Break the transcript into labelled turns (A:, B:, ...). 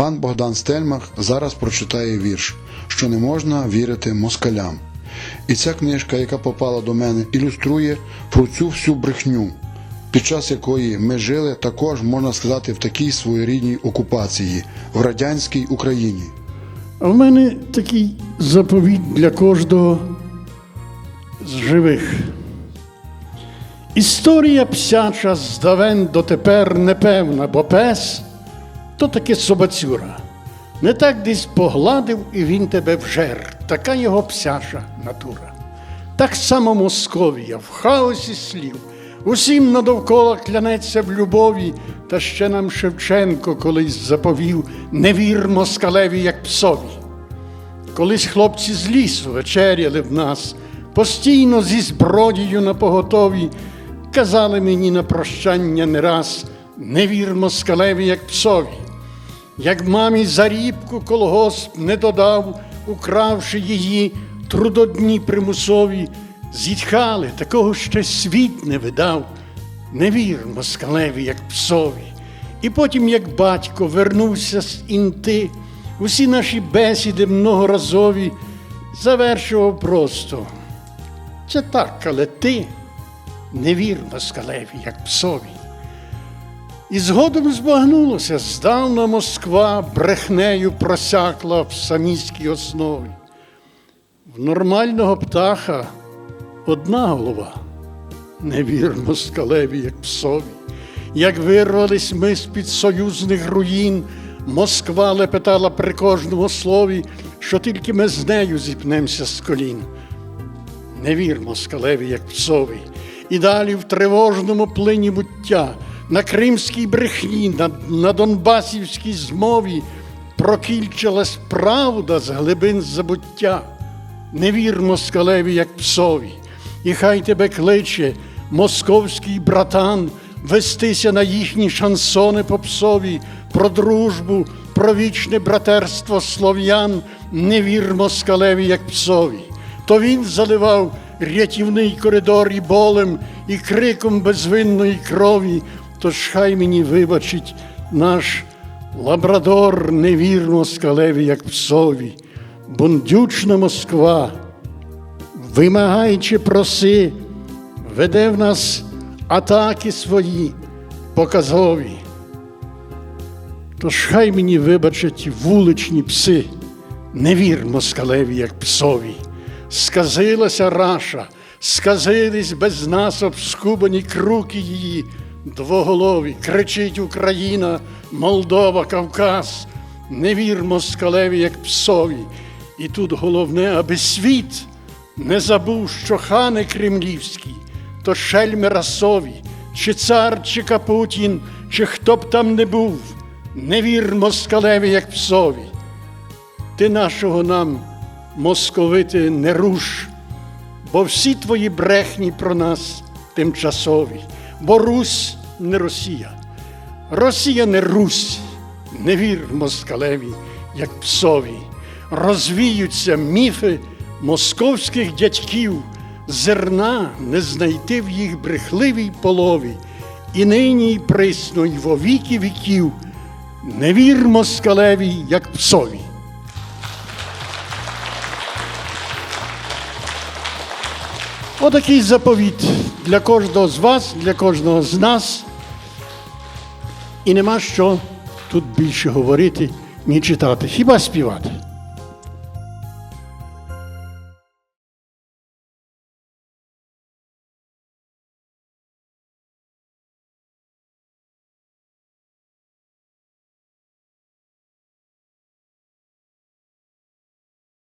A: Пан Богдан Стельмах зараз прочитає вірш, що не можна вірити москалям. І ця книжка, яка попала до мене, ілюструє про цю всю брехню, під час якої ми жили також, можна сказати, в такій своєрідній окупації в радянській Україні.
B: А в мене такий заповіт для кожного з живих. Історія псяча здавен дотепер непевна, бо пес то таки собацюра. Не так десь погладив, і він тебе вжер. Така його псяча натура. Так само Московія в хаосі слів. Усім надовкола клянеться в любові, та ще нам Шевченко колись заповів не вір москалеві, як псові. Колись хлопці з лісу вечеряли в нас, постійно зі зброєю на поготові, казали мені на прощання не раз не вір москалеві, як псові. Як мамі зарібку колгосп не додав, укравши її трудодні примусові, зітхали, такого ще світ не видав, не вір москалеві, як псові. І потім, як батько, вернувся з інти, усі наші бесіди многоразові завершував просто. Це так, але ти не вір москалеві, як псові. І згодом збагнулося, здавна Москва брехнею просякла в саміській основі. В нормального птаха одна голова, не вір москалеві, як псові. Як вирвались ми з-під союзних руїн, Москва лепетала при кожному слові, що тільки ми з нею зіпнемося з колін. Не вір москалеві, як псові, і далі в тривожному плині буття, на кримській брехні, на, на Донбасівській змові прокільчилась правда з глибин забуття. Не вір москалеві, як псові, і хай тебе кличе московський братан вестися на їхні шансони попсові, про дружбу, про вічне братерство слов'ян, не вір москалеві, як псові то він заливав рятівний коридор і болем, і криком безвинної крові. Тож хай мені вибачить наш лабрадор невірно скалеві, як псові, бундючна Москва, вимагаючи проси, веде в нас атаки свої показові. Тож хай мені вибачать вуличні пси, не вір москалеві, як псові. Сказилася раша, сказились без нас обскубані круки її, двоголові, кричить Україна, Молдова, Кавказ, не вір москалеві, як псові. І тут головне, аби світ не забув, що хани кремлівські, то шельми расові, чи цар, чи Капутін, чи хто б там не був, не вір москалеві, як псові. Ти нашого нам, московити, не руш, бо всі твої брехні про нас тимчасові, бо Русь не Росія, Росія не Русь, не вір москалеві, як псові. Розвіються міфи московських дядьків, зерна не знайти в їх брехливій полові, і нині й присно, й во віки віків, не вір москалеві, як псові. Отакий заповіт для кожного з вас, для кожного з нас. І нема що тут більше говорити, ні читати, хіба співати.